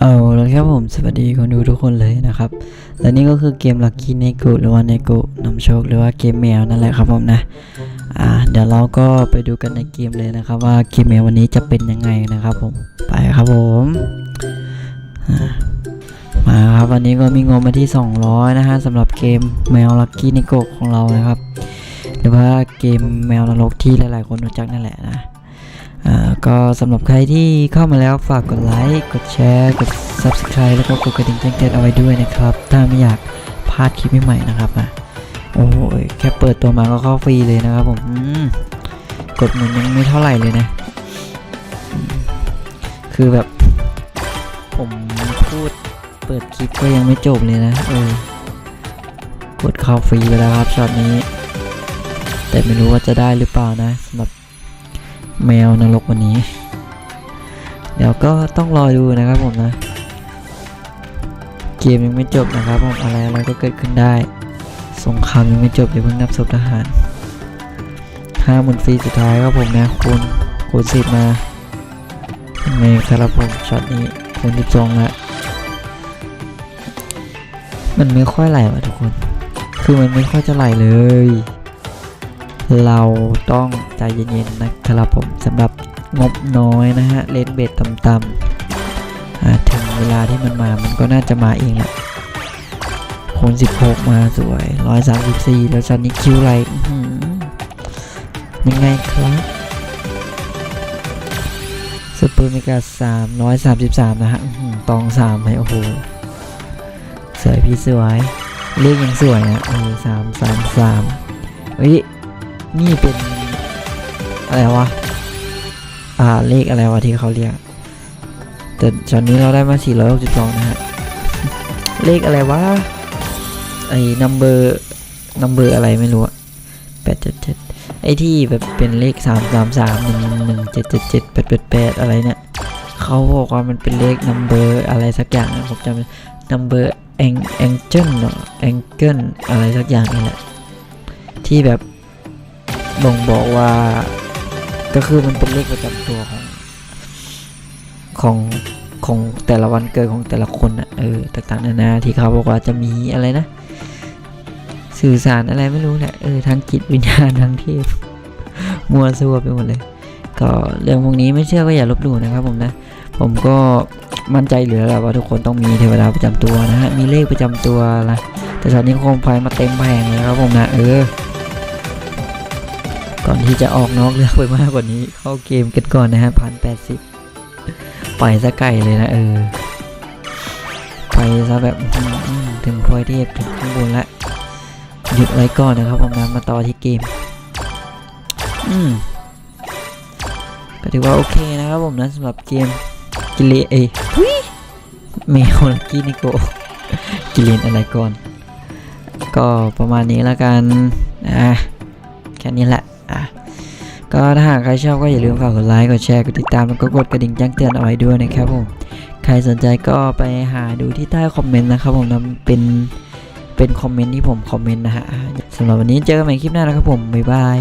เอาแล้วครับผมสวัสดีคนดูทุกคนเลยนะครับ และนี่ก็คือเกม Lucky n e g o หรือว่า n e g o นำโชคหรือว่าเกมแมวนั่นแหละครับผมนะ อ่า เดี๋ยวเราก็ไปดูกันในเกมเลยนะครับว่าเกมแมววันนี้จะเป็นยังไงนะครับผม ไปครับผม มาครับวันนี้ก็มีงบมาที่ 200 นะฮะสำหรับเกมแมว Lucky n e g o ของเรานะครับ หรือว่าเกมแมวนรกที่หลายๆ คนรู้จักนั่นแหละนะ ก็สำหรับใครที่เข้ามาแล้วฝากกดไลค์ กดแชร์ กด Subscribe แล้วก็กดกระดิ่งแจ้งเตือนเอาไว้ด้วยนะครับ ถ้าไม่อยากพลาดคลิปใหม่ๆนะครับอะโอ้ยแค่เปิดตัวมาก็เข้าฟรีเลยนะครับผมมกดหมุนยังไม่เท่าไหร่เลยนะ คือแบบ ผมพูดเปิดคลิปก็ยังไม่จบเลยนะเออกดเข้าฟรีไปแล้วครับช็อตนี้ แต่ไม่รู้ว่าจะได้หรือเปล่านะสำหรับ แมวนรกวันนี้ เดี๋ยวก็ต้องรอดูนะครับผมนะ เกมยังไม่จบนะครับผมอะไรอะไรก็เกิดขึ้นได้ สงครามยังไม่จบอย่าเพิ่งนับศพทหารห้าหมื่นฟรีสุดท้ายครับผมนะคูณคูณสิบมาในครับผมช็อตนี้คูณสิบสองละมันไม่ค่อยไหลว่ะทุกคน คือมันไม่ค่อยจะไหลเลย เราต้องใจเย็นๆนะครับผมสำหรับงบน้อยนะฮะเลนเบสต่ำๆอ่าถึงเวลาที่มันมามันก็น่าจะมาเองแหละคน16 มาสวย 134 แล้วชันนี้คิวไรยังไงครับซูเปอร์เมกา333 นะฮะตอง3ให้โอ้โห สวยพี่สวย เลขยังสวยนะเออสามสามสามเฮ้ย นี่เป็นอะไรวะ อ่า เลขอะไรวะที่เขาเรียก แต่ตอนนี้เราได้มา 462 นะฮะ เลขอะไรวะ ไอ้ number number อร์อะไรไม่รู้อะ877 ไอ้ที่แบบเป็นเลข 333 1 1 7 7 7 8 8 8 อะไรเนี่ย เขาบอกว่ามันเป็นเลข number อะไรสักอย่างนะผมจำไม่ number ang angel เนอะ angel อะไรสักอย่างนี่แหละที่แบบ บ่งบอกว่าก็คือมันเป็นเลขประจำตัวของของของแต่ละวันเกิดของแต่ละคนอะเออต่างๆนานาที่เขาบอกว่าจะมีอะไรนะ สื่อสารอะไรไม่รู้แหละเออทางจิตวิญญาณทางเทพมัวซัวไปหมดเลย ก็เรื่องพวกนี้ไม่เชื่อก็อย่าลบหลู่นะครับผมนะ ผมก็มั่นใจเหลือแล้วว่าทุกคนต้องมีเทวดาประจำตัวนะฮะมีเลขประจำตัวนะแต่ตอนนี้โคมไฟมาเต็มแผงเลยครับผมนะเออ ก่อนที่จะออกนอกเรื่องไปมากกว่านี้ เข้าเกมกันก่อนนะฮะพันแปดสิบปล่อยซะไก่เลยนะเออไปซะแบบถึงพลอยเทพถึงข้างบนละหยุดไว้ก่อนนะครับผมนะมาต่อที่เกม อืมก็ถือว่าโอเคนะครับผมนะสำหรับเกมกิเลเอยทุยเมลลักกี้นิโกกิเลนอะไรก่อน ก็ประมาณนี้แล้วกันอะแค่นี้แหละ อะก็ถ้าหากใครชอบก็อย่าลืมฝากกดไลค์กดแชร์กดติดตามแล้วก็กดกระดิ่งแจ้งเตือนเอาไว้ด้วยนะครับผมใครสนใจก็ไปหาดูที่ใต้คอมเมนต์นะครับผมนะเป็นเป็นคอมเมนต์ที่ผมคอมเมนต์นะฮะอะสำหรับวันนี้เจอกันใหม่คลิปหน้านะครับผมบ๊ายบาย